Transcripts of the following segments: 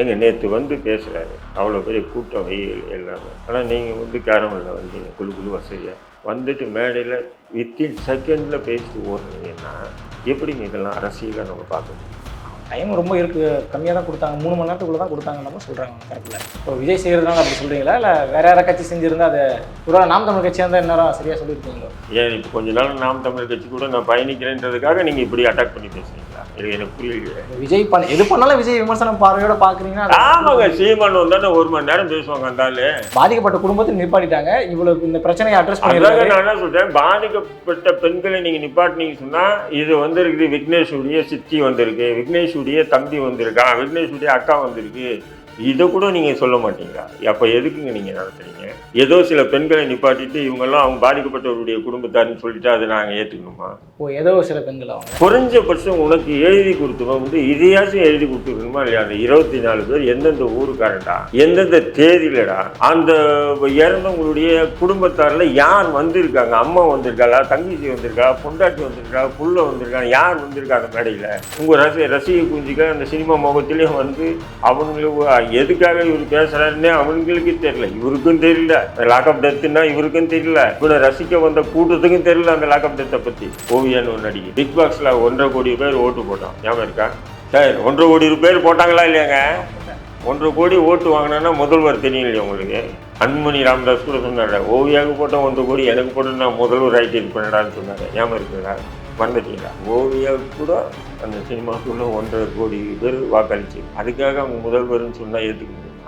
எங்க நேற்று வந்து பேசுகிறாரு அவ்வளோ பெரிய கூட்டம் வெயில் எல்லாமே. ஆனால் நீங்கள் வந்து கேரமலில் வந்தீங்க குழு குழு வசதியாக வந்துட்டு மேடையில் வித்தின் செகண்டில் பேசிட்டு ஓடுனீங்கன்னா எப்படிங்க இதெல்லாம் அரசியலாக நம்ம பார்க்க முடியும்? டைம் ரொம்ப இருக்கு. கம்மியாக தான் கொடுத்தாங்க. மூணு மணி நேரத்துக்குள்ள தான் கொடுத்தாங்கன்னு சொல்கிறாங்க கரெக்டில் இப்போ விஜய் செய்கிறதுனால அப்படி சொல்கிறீங்களா இல்லை வேற யாராவது கட்சி செஞ்சிருந்தா அது ஒரு நாம் தமிழ் கட்சியாக இருந்தால் இன்னும் சரியாக சொல்லியிருக்கீங்களோ ஏன் இப்போ கொஞ்ச நாள் நாம் தமிழர் கட்சி கூட நான் பயணிக்கிறேன்றதுக்காக நீங்கள் இப்படி அட்டாக் பண்ணி பேசுறீங்களா எனக்கு புரியலையே விஜய் பண்ண எது பண்ணாலும் விஜய் விமர்சனம் பார்வையோட பார்க்குறீங்கன்னா ஆமாங்க சீமான் வந்தானே ஒரு மணி நேரம் பேசுவாங்க அந்த ஆளு. பாதிக்கப்பட்ட குடும்பத்தை நிப்பாட்டிட்டாங்க. இவ்வளவு இந்த பிரச்சனையை அட்ரஸ் பண்ணிடுறாங்க நான் என்ன சொல்றேன் பாதிக்கப்பட்ட பெண்களை நீங்க நிப்பாட்டினீங்க சொன்னா இது வந்திருக்குது விக்னேஷுடைய சித்தி வந்திருக்கு விக்னேஷுடைய தம்பி வந்திருக்கா விக்னேஷுடைய அக்கா வந்திருக்கு. இதை கூட நீங்க சொல்ல மாட்டீங்களா? அப்ப எதுக்குங்க நீங்க நடத்துறீங்க? ஏதோ சில பெண்களை நிப்பாட்டிட்டு இவங்கெல்லாம் அவங்க பாதிக்கப்பட்டவருடைய குடும்பத்தாருன்னு சொல்லிட்டு அதை நாங்க ஏத்துக்கணுமா? ஓ ஏதோ சில பெண்கள் குறைஞ்சபட்சம் உனக்கு எழுதி கொடுத்தவன் வந்து இதையாச்சும் எழுதி கொடுத்துருக்கணுமா இல்லையா? அந்த இருபத்தி நாலு பேர் எந்தெந்த ஊருக்காரன்டா? எந்தெந்த தேதியிலடா? அந்த இறந்தவங்களுடைய குடும்பத்தாரில் யார் வந்திருக்காங்க? அம்மா வந்திருக்காளா? தங்கச்சி வந்திருக்கா? பொண்டாட்டி வந்திருக்கா? புள்ள வந்திருக்கா? யார் வந்திருக்கா அந்த மேடையில்? உங்கள் ரசி ரசிக குஞ்சிக்க அந்த சினிமா முகத்திலையும் வந்து அவங்களுக்கு எதுக்காக இவர் பேசுறாருன்னே அவங்களுக்கு தெரியல. இவருக்கும் தெரியல லாக்அப் டெத்துன்னா இவருக்கும் தெரியல. இவனை ரசிக்க வந்த கூட்டத்துக்கும் தெரியல அந்த லாக்அப் டெத்தை பற்றி ஓவியான்னு ஒரு நடிகை. பிக் பாக்ஸில் ஒன்றரை கோடி பேர் ஓட்டு போட்டோம் ஞாபகம் இருக்கா? சார் ஒன்றரை கோடி பேர் போட்டாங்களா இல்லையாங்க? ஒன்றரை கோடி ஓட்டு வாங்கினா முதல்வர் தெரியும் இல்லையா உங்களுக்கு? அன்புமணி ராமதாஸ் கூட சொன்னாரு ஓவியாவுக்கு போட்ட ஒன்றரை கோடி எனக்கு போட்டு நான் முதல்வர் ஆகிட்டு பண்ணடான்னு சொன்னாரு. ஞாபகம் இருக்குங்களா? மறந்துட்டீங்களா ஓவியாவுக்கு கூட அந்த சினிமாக்குள்ள ஒன்றரை கோடி பேர் வாக்களிச்சு. அதுக்காக அவங்க முதல்வர்னு சொன்னால் ஏற்றுக்க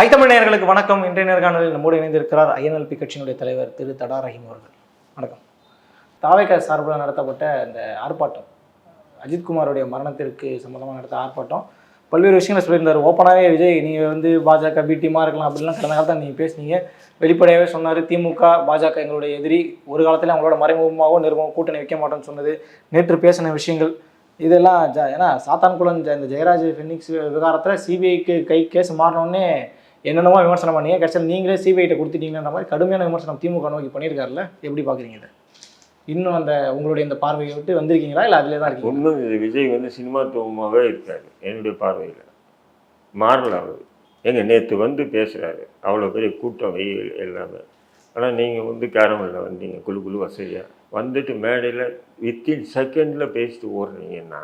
ஐத்தமிழ் நேயர்களுக்கு வணக்கம். இன்றைய நேர்காணலில் நம்மோடு இணைந்திருக்கிறார் ஐஎன்எல்பி கட்சியினுடைய தலைவர் திரு தடா ரஹீம் அவர்கள். வணக்கம். தாவேக்கா சார்பில் நடத்தப்பட்ட இந்த ஆர்ப்பாட்டம் அஜித்குமாருடைய மரணத்திற்கு சம்மந்தமாக நடத்த ஆர்ப்பாட்டம் பல்வேறு விஷயங்களை சொல்லியிருந்தார். ஓப்பனாகவே விஜய் நீங்கள் வந்து பாஜக பி இருக்கலாம் அப்படிலாம் கடந்த காலத்தில் நீங்கள் பேசுனீங்க. வெளிப்படையாகவே சொன்னார் திமுக பாஜக எங்களுடைய எதிரி. ஒரு காலத்தில் அவங்களோட மறைமுகமாகவும் நிறுவனம் கூட்டணி வைக்க மாட்டோம்னு சொன்னது. நேற்று பேசின விஷயங்கள். இதெல்லாம் ஜ ஏன்னா சாத்தான்குளம் இந்த ஜெயராஜ் ஃபெனிக்ஸ் விவகாரத்தில் சிபிஐக்கு கை கேஸ் மாறினோடனே என்னென்னவோ விமர்சனம் பண்ணீங்க. கடைசியில் நீங்களே சிபிஐட்ட கொடுத்துட்டீங்கன்ற மாதிரி கடுமையான விமர்சனம் திமுக நோக்கி பண்ணியிருக்காருல்ல? எப்படி பார்க்குறீங்க இதை? இன்னும் அந்த உங்களுடைய இந்த பார்வையை விட்டு வந்திருக்கீங்களா? இல்லை அதிலே தான் இருக்கீங்க ஒன்றும் இது விஜய் வந்து சினிமாத்துவமாகவே இருக்காரு. என்னுடைய பார்வையில். மாறல அவர். எங்க நேற்று வந்து பேசுகிறாரு அவ்வளோ பெரிய கூட்டம் வெயில் எல்லாமே ஆனால் நீங்கள் வந்து கேரமலில் வந்தீங்க. குழு குழு வசதியாக வந்துட்டு மேடையில் வித்தின் செகண்டில் பேசிட்டு ஓடுறீங்கன்னா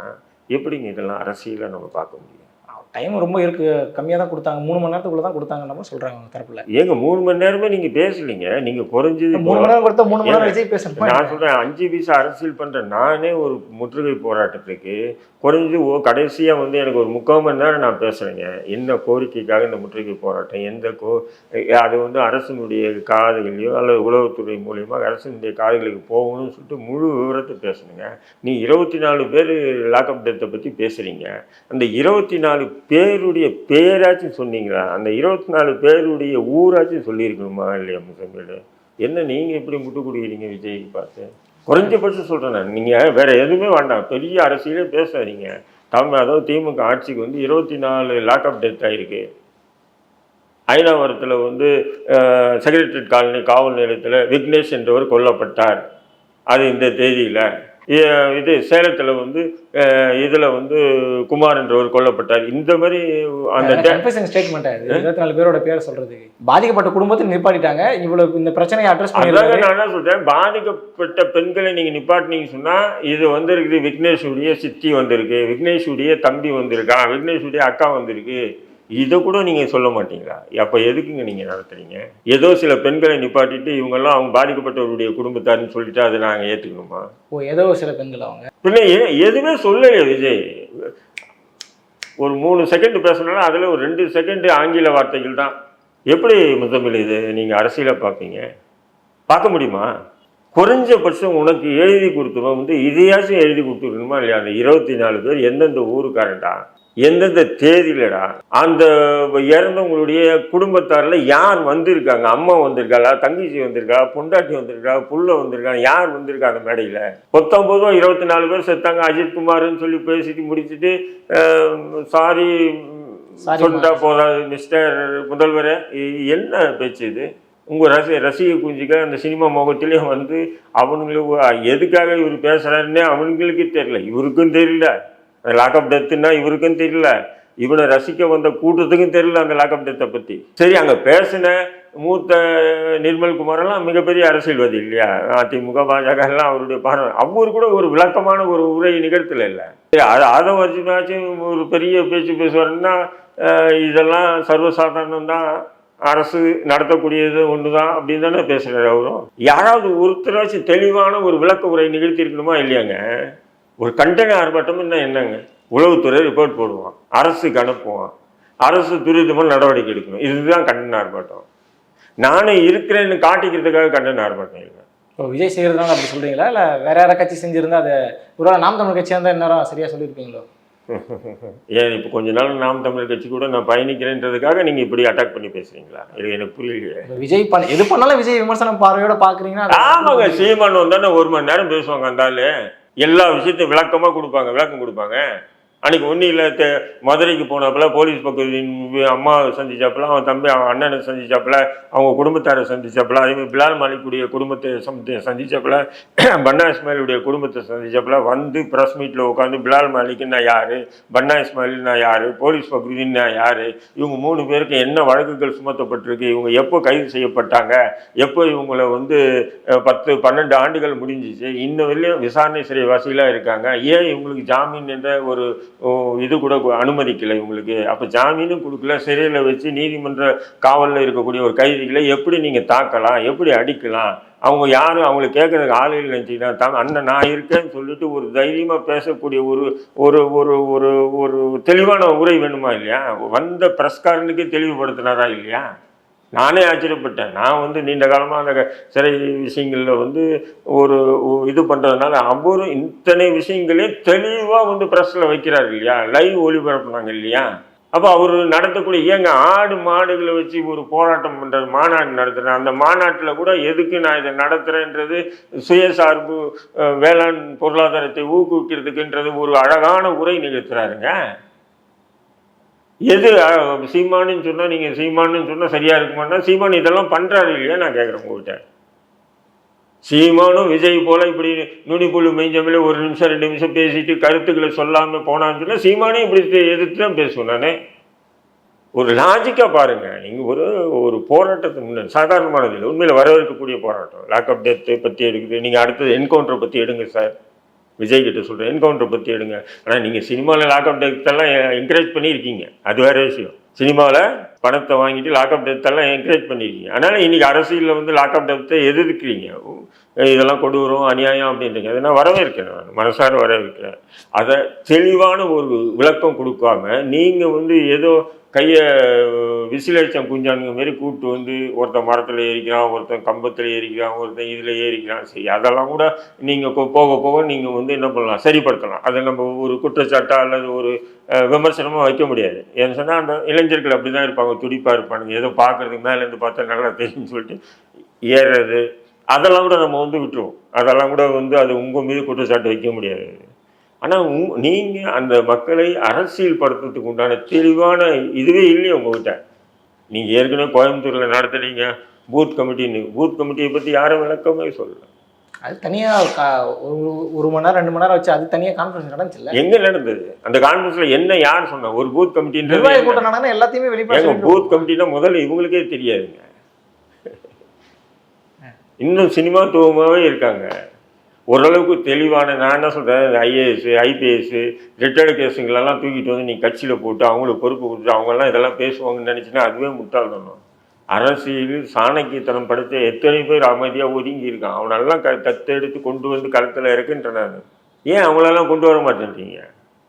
எப்படிங்க இதெல்லாம் அரசியலாக நம்ம பார்க்க முடியும்? டைம் ரொம்ப இருக்கு. கம்மியாக தான் கொடுத்தாங்க. மூணு மணி நேரத்துக்குள்ள தான் கொடுத்தாங்கன்ற மாதிரி சொல்கிறாங்க அவங்க தரப்புல. ஏங்க மூணு மணி நேரமே நீங்கள் பேசலீங்க. நீங்கள் குறைஞ்சது மூணு மணி நேரம் கொடுத்தா மூணு மணி நேரம் விஜய் நான் சொல்கிறேன் அஞ்சு பைசா அரசியல் பண்ணுறேன் நானே ஒரு முற்றுகை போராட்டத்துக்கு குறைஞ்சு ஓ கடைசியாக வந்து எனக்கு ஒரு முக்கால் மணி நேரம் நான் பேசுகிறேங்க என்ன கோரிக்கைக்காக இந்த முற்றுகை போராட்டம்? எந்த கோ அது வந்து அரசினுடைய காதுகளையோ அல்லது உளவுத்துறை மூலியமாக அரசினுடைய காதுகளுக்கு போகணும்னு சொல்லிட்டு முழு விவரத்தை பேசணுங்க. நீ இருபத்தி நாலு பேர் லாக்அப் டெத்தை பற்றி பேசுகிறீங்க அந்த இருபத்தி நாலு பேருடைய பேராச்சும் சொன்னீங்களா? அந்த இருபத்தி நாலு பேருடைய ஊராச்சும் சொல்லியிருக்கணுமா இல்லையா முசம்பேடு? என்ன நீங்கள் எப்படி முட்டு கொடுக்குறீங்க விஜய்க்கு பார்த்து? குறைஞ்சபட்சம் சொல்கிறேன் நான். நீங்கள் வேறு எதுவுமே வேண்டாம். பெரிய அரசியலே பேசாதீங்க. தமிழ் அதாவது திமுக ஆட்சிக்கு வந்து இருபத்தி நாலு லாக்அப் டெத் ஆகிருக்கு ஐநாவரத்தில் வந்து செக்ரட்டரியேட் காலனி காவல் நிலையத்தில் விக்னேஷ் என்றவர் கொல்லப்பட்டார். அது இந்த தேதியில். இது சேலத்தில் வந்து இதில் வந்து குமார் என்றவர் கொல்லப்பட்டார். இந்த மாதிரி அந்த ஸ்டேட்மெண்ட் இருபத்தி நாலு பேரோட பேரை சொல்றது. பாதிக்கப்பட்ட குடும்பத்தை நிப்பாட்டிட்டாங்க. இவ்வளவு இந்த பிரச்சனையை அட்ரஸ் பண்ணிருக்காங்க நான் என்ன சொல்றேன். பாதிக்கப்பட்ட பெண்களை நீங்க நிப்பாட்டினீங்க சொன்னா இது வந்திருக்குது விக்னேஷுடைய சித்தி வந்திருக்கு விக்னேஷுடைய தம்பி வந்திருக்கா விக்னேஷுடைய அக்கா வந்திருக்கு. இதை கூட நீங்க சொல்ல மாட்டீங்களா? அப்ப எதுக்குங்க நீங்க நடத்துறீங்க? ஏதோ சில பெண்களை நிப்பாட்டிட்டு இவங்கெல்லாம் அவங்க பாதிக்கப்பட்டவருடைய குடும்பத்தாருன்னு சொல்லிட்டு அதை நாங்க ஏத்துக்கணுமா? ஓ ஏதோ சில பெண்கள் அவங்க. பின்ன எதுவுமே சொல்லலையே விஜய். ஒரு மூணு செகண்ட் பேசணும்னா அதில் ஒரு ரெண்டு செகண்ட் ஆங்கில வார்த்தைகள் தான். எப்படி முத்தமிழ் இது நீங்கள் அரசியலை பார்ப்பீங்க? பார்க்க முடியுமா? குறைஞ்சபட்சம் உனக்கு எழுதி கொடுத்தவன் வந்து இதையாச்சும் எழுதி கொடுத்துருக்கணுமா இல்லையா? அந்த இருபத்தி நாலு பேர் எந்தெந்த ஊருக்காரன்டா? எந்தெந்த தேதியிலடா? அந்த இறந்தவங்களுடைய குடும்பத்தாரில் யார் வந்திருக்காங்க? அம்மா வந்திருக்காளா? தங்கச்சி வந்திருக்கா? பொண்டாட்டி வந்திருக்கா? புள்ள வந்திருக்கா? யார் வந்திருக்கா அந்த மேடையில்? பத்தொம்போதோ இருபத்தி நாலு பேர் செத்தாங்க. அஜித் குமார்னு சொல்லி பேசிட்டு முடிச்சுட்டு சாரி சொல்லிட்டா போதாது மிஸ்டர் முதல்வரே என்ன பேச்சு இது? உங்கள் ரசி ரசிக குஞ்சுக்க அந்த சினிமா முகத்திலேயே வந்து அவனுங்களுக்கு எதுக்காக இவர் பேசுகிறாருன்னே அவனுங்களுக்கு தெரியல. இவருக்கும் தெரியல. லாக்அப் டெத்துன்னா இவருக்கும் தெரியல. இவனை ரசிக்க வந்த கூட்டத்துக்கும் தெரியல அந்த லாக்அப் டெத்தை பற்றி சரி அங்கே பேசின மூத்த நிர்மல்குமாரெல்லாம் மிகப்பெரிய அரசியல்வாதி இல்லையா? அதிமுக பாஜக எல்லாம் அவருடைய பாடம் அவர் கூட ஒரு விளக்கமான ஒரு உரை நிகழ்த்தல இல்லை. அதை அதை வச்சுனாச்சும் ஒரு பெரிய பேச்சு பேசுவாருன்னா இதெல்லாம் சர்வசாதாரணம் தான் அரசு நடத்தக்கூடியது ஒன்று தான் அப்படின்னு தானே பேசுகிறார் அவரும். யாராவது ஒருத்தராச்சும் தெளிவான ஒரு விளக்க உரை நிகழ்த்தி இருக்கணுமா இல்லையாங்க? ஒரு கண்டன ஆர்ப்பாட்டம்னா என்னங்க? உளவுத்துறை ரிப்போர்ட் போடுவான். அரசுக்கு அனுப்புவான். அரசு துரிதமாக நடவடிக்கை எடுக்கணும். இதுதான் கண்டன ஆர்ப்பாட்டம். நானே இருக்கிறேன்னு காட்டிக்கிறதுக்காக கண்டன ஆர்ப்பாட்டம் இல்லை இப்போ விஜய் செய்கிறதுனால அப்படி சொல்கிறீங்களா இல்லை வேற யாராவது கட்சி செஞ்சிருந்தா அது ஒரு நாம் தமிழ் கட்சியாக இருந்தால் இந்நேரம் சரியாக சொல்லியிருப்பீங்களோ? ஏன் இப்போ கொஞ்ச நாள் நாம் தமிழர் கட்சி கூட நான் பயணிக்கிறேன்றதுக்காக நீங்கள் இப்படி அட்டாக் பண்ணி பேசுறீங்களா? இது எனக்கு புரியலையே. விஜய் பண்ண எது பண்ணாலும் விஜய் விமர்சனம் பார்வையோட பார்க்குறீங்கன்னா ஆமாங்க சீமான் வந்தானே ஒரு மணி நேரம் பேசுவாங்க அந்த ஆளு. எல்லா விஷயத்தையும் விளக்கமாக கொடுப்பாங்க விளக்கம் கொடுப்பாங்க. அன்றைக்கி ஒன்றும் இல்லை மதுரைக்கு போனப்பில் போலீஸ் பக்கத்தின் அம்மா சந்திச்சாப்புல அவன் தம்பி அவன் அண்ணனை சந்திச்சாப்புல அவங்க குடும்பத்தாரை சந்திச்சாப்புல அதேமாதிரி பிலால் மாலிக்குடைய குடும்பத்தை சந்தி சந்திச்சாப்புல பன்னா இஸ்மாயிலுடைய குடும்பத்தை சந்திச்சாப்புல வந்து ப்ரெஸ் மீட்டில் உட்காந்து பிலால் மாலிக்கு நான் யார் பன்னா இஸ்மாயில் நான் யார் போலீஸ் பக்ருதீன் நான் யார் இவங்க மூணு பேருக்கு என்ன வழக்குகள் சுமத்தப்பட்டிருக்கு இவங்க எப்போ கைது செய்யப்பட்டாங்க எப்போ இவங்களை வந்து பத்து பன்னெண்டு ஆண்டுகள் முடிஞ்சிச்சு இன்ன வரையிலும் விசாரணை சிறைவாசிகளாக இருக்காங்க ஏன் இவங்களுக்கு ஜாமீன் என்ற ஒரு ஓ, இது கூட அனுமதிக்கலை உங்களுக்கு. அப்போ ஜாமீனும் கொடுக்கல சிறையில் வச்சு நீதிமன்ற காவலில் இருக்கக்கூடிய ஒரு கைதிகளை எப்படி நீங்கள் தாக்கலாம் எப்படி அடிக்கலாம்? அவங்க யாரும் அவங்களை கேட்குறதுக்கு ஆளுகள் இல்லைன்னு தான் அண்ணன் நான் இருக்கேன்னு சொல்லிட்டு ஒரு தைரியமாக பேசக்கூடிய ஒரு ஒரு ஒரு ஒரு ஒரு தெளிவான உரை வேணுமா இல்லையா? வந்த பிரஸ்காரனுக்கு தெளிவுபடுத்தினாரா இல்லையா? நானே ஆச்சரியப்பட்டேன். நான் வந்து நீண்ட காலமாக அந்த சிறை விஷயங்களில் வந்து ஒரு இது பண்ணுறதுனால அவரும் இத்தனை விஷயங்களையும் தெளிவாக வந்து ப்ரெஸ்ஸில் வைக்கிறாரு இல்லையா? லைவ் ஒளிபரப்புனாங்க இல்லையா? அப்போ அவர் நடத்தக்கூடிய ஏங்க ஆடு மாடுகளை வச்சு ஒரு போராட்டம் பண்ணுறது மாநாடு நடத்துகிறேன் அந்த மாநாட்டில் கூட எதுக்கு நான் இதை நடத்துகிறேன்றது சுயசார்பு வேளாண் பொருளாதாரத்தை ஊக்குவிக்கிறதுக்குன்றது ஒரு அழகான உரை நிகழ்த்துறாருங்க. எது சீமானு சீமானுன்னு சொன்னால் நீங்கள் சீமானுன்னு சொன்னால் சரியாக இருக்குமான்னா சீமான் இதெல்லாம் பண்ணுறாரு இல்லையா? நான் கேட்குறேன் உங்கள்கிட்ட சீமானும் விஜய் போல இப்படி நுனிப்புழு மெய்ஞ்சமில்ல ஒரு நிமிஷம் ரெண்டு நிமிஷம் பேசிட்டு கருத்துக்களை சொல்லாமல் போனான்னு சொன்னால் சீமானையும் இப்படி எதிர்த்து தான் பேசுவேன் நான். ஒரு லாஜிக்காக பாருங்கள் நீங்கள் ஒரு ஒரு போராட்டத்தை முன்னாடி சாதாரணமானது இல்லை. உண்மையில் வரவேற்கக்கூடிய போராட்டம். லாக்அப் டெத்தை பற்றி எடுக்குது. நீங்கள் அடுத்தது என்கவுண்டரை பற்றி எடுங்க சார். விஜய் கிட்ட சொல்கிறேன் என்கவுண்டரை பற்றி எடுங்க. ஆனால் நீங்கள் சினிமாவில் லாக் லாக்அப் டெத்தெல்லாம் என்கரேஜ் eh, பண்ணியிருக்கீங்க. அது வேறு விஷயம். சினிமாவில் பணத்தை வாங்கிட்டு லாக்அப் டெத்தெல்லாம் என்கரேஜ் பண்ணியிருக்கீங்க அதனால் இன்றைக்கி அரசியலில் வந்து லாக்அப் டெத்தை எதிர்க்கிறீங்க. இதெல்லாம் கொடூரம் அநியாயம் அப்படின்றீங்க. அதை நான் வரவேற்கிறேன் நான். மனசார வரவேற்கிறேன். அதை தெளிவான ஒரு விளக்கம் கொடுக்காம நீங்கள் வந்து ஏதோ கையை விசிலடிச்சம் குஞ்சானுங்க மாரி கூப்பிட்டு வந்து ஒருத்தன் மரத்தில் ஏறிக்கிறான் ஒருத்தன் கம்பத்தில் ஏறிக்கிறான் ஒருத்தன் இதில் ஏறிக்கிறான். சரி அதெல்லாம் கூட நீங்கள் போக போக நீங்கள் வந்து என்ன பண்ணலாம்? சரிப்படுத்தலாம். அதை நம்ம ஒரு குற்றச்சாட்டாக அல்லது ஒரு விமர்சனமாக வைக்க முடியாது. ஏன்னு சொன்னால் அந்த இளைஞர்கள் அப்படி தான் இருப்பாங்க. துடிப்பாக இருப்பானுங்க. ஏதோ பார்க்குறதுக்கு மேலேருந்து பார்த்தா நல்லா தெரியும்னு சொல்லிட்டு ஏறுறது அதெல்லாம் கூட நம்ம வந்து விட்டுருவோம். அதெல்லாம் கூட வந்து அது உங்கள் மீது குற்றச்சாட்டு வைக்க முடியாது. ஆனால் உங் நீங்கள் அந்த மக்களை அரசியல் படுத்துறதுக்கு உண்டான தெளிவான இதுவே இல்லையே உங்ககிட்ட. நீங்கள் ஏற்கனவே கோயம்புத்தூரில் நடத்துனீங்க பூத் கமிட்டின்னு. பூத் கமிட்டியை பற்றி யாரும் விளக்கமே சொல்லலை. அது தனியாக ஒரு ஒரு மணி நேரம் ரெண்டு மணி நேரம் வச்சு அது தனியாக கான்ஃபரன்ஸ் நடந்துச்சுல்ல எங்கே நடந்தது? அந்த கான்ஃபரன்ஸில் என்ன யார் சொன்னா ஒரு பூத் கமிட்டின்றது நிர்வாக? கூட்டம் நடந்தா எல்லாத்தையுமே வெளிப்பாடு பூத் கமிட்டினா முதல்ல இவங்களுக்கே தெரியாதுங்க. இன்னும் சினிமாத்துவமாகவே இருக்காங்க. ஓரளவுக்கு தெளிவான நான் என்ன சொல்கிறேன் ஐஏஎஸ் ஐபிஎஸ் ரிட்டையர்டு கேஸுங்களெல்லாம் தூக்கிட்டு வந்து நீ கட்சியில் போட்டு அவங்களுக்கு பொறுப்பு கொடுத்து அவங்கெல்லாம் இதெல்லாம் பேசுவாங்கன்னு நினச்சின்னா அதுவே முட்டாள்தனம். அரசியல் சாணக்கியத்தனம் படுத்த எத்தனை பேர் அமைதியாக ஒதுங்கி இருக்கான் அவனெல்லாம் க தத்தெடுத்து கொண்டு வந்து களத்தில் இருக்குன்றனாரு ஏன் அவங்களெல்லாம் கொண்டு வர மாட்டேன்றீங்க?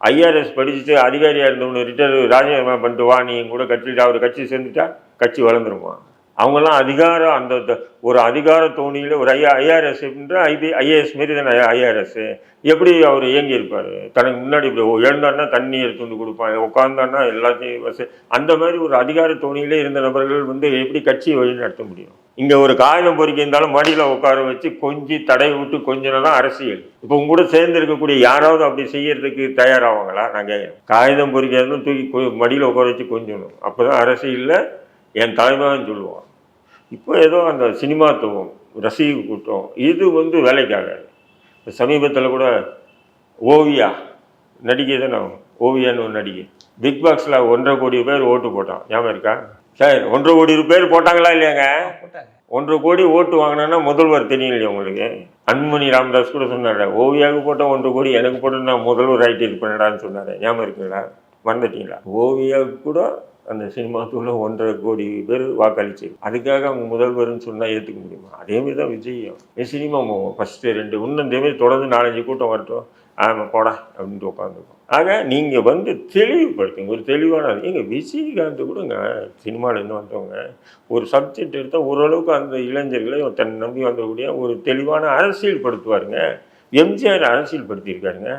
ஐஆர்எஸ் படிச்சுட்டு அதிகாரியாக இருந்தவனு ரிட்டையர் ராஜினாமா பண்ணிட்டு வா நீ கூட கட்சியில் அவர் கட்சி சேர்ந்துட்டா கட்சி வளர்ந்துருமா? அவங்கெல்லாம் அதிகாரம் அந்த த- ஒரு அதிகார தோணியில் ஒரு ஐயா ஐஆர்எஸ் ஐபி ஐஏஎஸ் மாரி தானே ஐஆர்எஸ் எப்படி அவர் இயங்கியிருப்பார்? தனக்கு முன்னாடி இப்படி எழுந்தாருன்னா தண்ணி எடுத்து வந்து கொடுப்பாங்க உட்காந்தான்னா எல்லாத்தையும் வச- அந்த மாதிரி ஒரு அதிகார தோணியிலே இருந்த நபர்கள் வந்து எப்படி கட்சியை வழி நடத்த முடியும்? இங்கே ஒரு காகிதம் பொறிக்க இருந்தாலும் மடியில் உட்கார வச்சு கொஞ்சி தடை விட்டு கொஞ்சம் தான் அரசியல். இப்போ உங்க கூட சேர்ந்து இருக்கக்கூடிய யாராவது அப்படி செய்யறதுக்கு தயாராவாங்களா? நான் கேட்குறேன் காகிதம் பொறிக்கிறதும் தூக்கி மடியில் உட்கார வச்சு கொஞ்சணும். அப்போ தான் அரசியலில் என் தலைமைன்னு சொல்லுவான். இப்போ ஏதோ அந்த சினிமாத்துவம் ரசிக கூட்டம் இது வந்து வேலைக்காகாது சமீபத்தில் கூட ஓவியா நடிகை தானே ஓவியான்னு ஒரு நடிகை. பிக் பாக்ஸில் ஒன்றரை கோடி பேர் ஓட்டு போட்டான். ஞாபகம் இருக்கா? சார் ஒன்றரை கோடி பேர் போட்டாங்களா இல்லையாங்க? ஒன்றரை கோடி ஓட்டு வாங்கினா முதல்வர் தெரியும் இல்லையா உங்களுக்கு? அன்புமணி ராமதாஸ் கூட சொன்னார் ஓவியாவுக்கு போட்ட ஒன்றரை கோடி எனக்கு போட்டு நான் முதல்வர் ஆகிட்டு இருப்பேன்டான்னு சொன்னார். ஞாபகம் இருக்குங்களா? மறந்துட்டீங்களா? ஓவியாவுக்கு கூட அந்த சினிமா தூள ஒன்றரை கோடி பேர் வாக்களிச்சு. அதுக்காக அவங்க முதல்வர்னு சொன்னால் ஏற்றுக்க முடியுமா? அதேமாரி தான் விஜயம் என் சினிமா ஃபஸ்ட்டு ரெண்டு இன்னும் இதேமாரி தொடர்ந்து நாலஞ்சு கூட்டம் வரட்டும். ஆமாம் போடா அப்படின்ட்டு உட்காந்துருக்கோம். ஆக நீங்கள் வந்து தெளிவுபடுத்துங்க. ஒரு தெளிவான எங்கள் விஜயகாந்த் கூடங்க சினிமாவில் இருந்து வந்தவங்க ஒரு சப்ஜெக்ட் எடுத்தால் ஓரளவுக்கு அந்த இளைஞர்களை தன் நம்பி வந்தக்கூடிய ஒரு தெளிவான அரசியல் படுத்துவாருங்க எம்ஜிஆர் அரசியல் படுத்தியிருக்காருங்க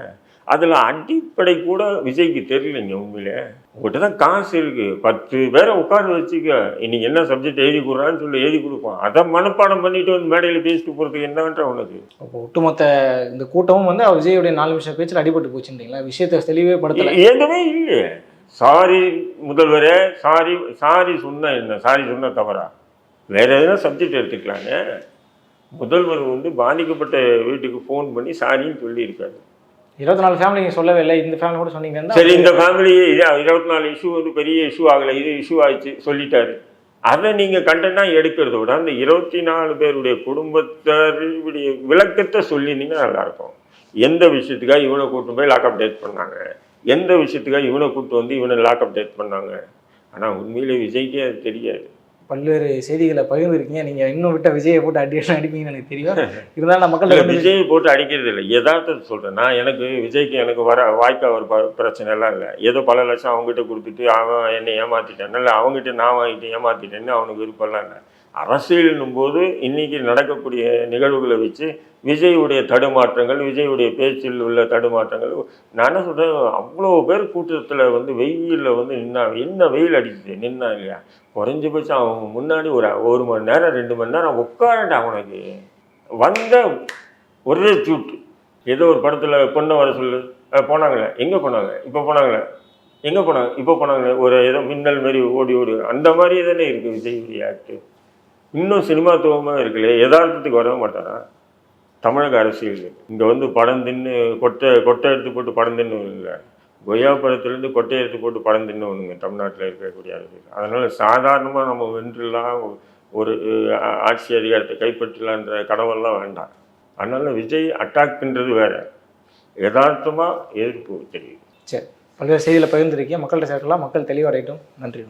அதில் அடிப்படை கூட விஜய்க்கு தெரியலைங்க உண்மையிலே. உங்கள்கிட்ட தான் காசு இருக்குது பத்து பேரை உட்கார வச்சுக்க. இன்னைக்கு என்ன சப்ஜெக்ட் எழுதி கொடுறான்னு சொல்லி எழுதி கொடுப்பான். அதை மனப்பாடம் பண்ணிட்டு வந்து மேடையில் பேசிட்டு போகிறதுக்கு என்னன்ற உனக்கு? அப்போ ஒட்டுமொத்த இந்த கூட்டமும் வந்து அவர் விஜயோடைய நாலு நிமிஷம் பேச்சில் அடிபட்டு போச்சுன்றீங்களா? விஷயத்தை தெளிவே படுத்தலை. எதுவுமே இல்லையே சாரி முதல்வரே சாரி சாரி சொன்னா என்ன? சாரி சொன்னா தவறா? வேற எதனா சப்ஜெக்ட் எடுத்துக்கலாங்க. முதல்வர் வந்து பாதிக்கப்பட்ட வீட்டுக்கு ஃபோன் பண்ணி சாரின்னு சொல்லியிருக்காரு. இருபத்தி நாலு ஃபேமிலி நீங்கள் சொல்லவே இல்லை. இந்த ஃபேமிலி கூட சொன்னீங்கன்னா சரி இந்த ஃபேமிலி இருபத்தி நாலு இஷ்யூ வந்து பெரிய இஷ்யூ ஆகலை. இது இஷ்யூ ஆயிடுச்சு சொல்லிட்டாரு. அதை நீங்கள் கண்டென்ட்டாக எடுக்கிறத விட அந்த இருபத்தி நாலு பேருடைய குடும்பத்தாருடைய விளக்கத்தை சொல்லியிருந்தீங்கன்னா நல்லாயிருக்கும் எந்த விஷயத்துக்காக இவனை கூட்டு போய் லாக்அப் டேட் பண்ணாங்க? எந்த விஷயத்துக்காக இவனை கூட்டு வந்து இவனை லாக்அப் டேட் பண்ணாங்க? ஆனால் உண்மையிலே விஜய்க்கே அது தெரியாது. பல்வேறு செய்திகளை பகிர்ந்துருக்கீங்க. நீங்கள் இன்னும் விட்ட விஜயை போட்டு அடி அடி அடிப்பீங்கன்னு எனக்கு தெரியும். இருந்தாலும் நான் வந்து விஜய் போட்டு அடிக்கிறது இல்லை. யதார்த்தத்தை சொல்கிறேன் நான் எனக்கு விஜய்க்கு எனக்கு வர வாய்க்கா ஒரு பிரச்சனை எல்லாம் இல்லை. ஏதோ பல லட்சம் அவங்ககிட்ட கொடுத்துட்டு அவன் என்னை ஏமாத்திட்டான். இல்லை அவங்ககிட்ட நான் வாங்கிட்டு ஏமாத்திட்டேன்னு அவனுக்கு விருப்பம்லாம் இல்லை. அரசியல்னும் போது இன்னைக்கு நடக்கக்கூடிய நிகழ்வுகளை வச்சு விஜயுடைய தடுமாற்றங்கள் விஜயுடைய பேச்சில் உள்ள தடுமாற்றங்கள் நான் என்ன சொல்கிறேன் அவ்வளோ பேர் கூட்டத்தில் வந்து வெயிலில் வந்து நின்னா என்ன வெயில் அடிக்குது நின்னா இல்லையா? குறைஞ்சபட்சம் அவங்க முன்னாடி ஒரு ஒரு மணி நேரம் ரெண்டு மணி நேரம் உட்காரண்டா அவனுக்கு வந்த ஒரே சூட்டு ஏதோ ஒரு படத்தில் பொண்ணை வர சொல்லு. போனாங்களே எங்கே போனாங்க? இப்போ போனாங்களே எங்கே போனாங்க? இப்போ போனாங்களே ஒரு ஏதோ மின்னல் மாரி ஓடி ஓடி அந்த மாதிரி தானே இருக்குது விஜய் ஆக்டிவ் இன்னும் சினிமாத்துவமாக இருக்குல்ல யதார்த்தத்துக்கு வரவே மாட்டானா தமிழக அரசியல். இங்கே வந்து படம் தின்னு கொட்டை கொட்டை எடுத்து போட்டு படம் தின்னு இல்லை கொய்யா பழத்துலேருந்து கொட்டையை எடுத்து போட்டு படம் தின்னுவனுங்க தமிழ்நாட்டில் இருக்கக்கூடிய அரசியல். அதனால் சாதாரணமாக நம்ம வென்றுலாம் ஒரு ஆட்சி அதிகாரத்தை கைப்பற்றலான்ற கனவெல்லாம் வேண்டாம். அதனால் விஜய் அட்டாக் பண்ணுறது வேறு. யதார்த்தமாக எதிர்ப்பு தெரியும் சரி. பல்வேறு செய்தியில் பகிர்ந்துருக்கீங்க. மக்கள்கிட்ட சேர்க்கலாம். மக்கள் தெளிவடையட்டும். நன்றி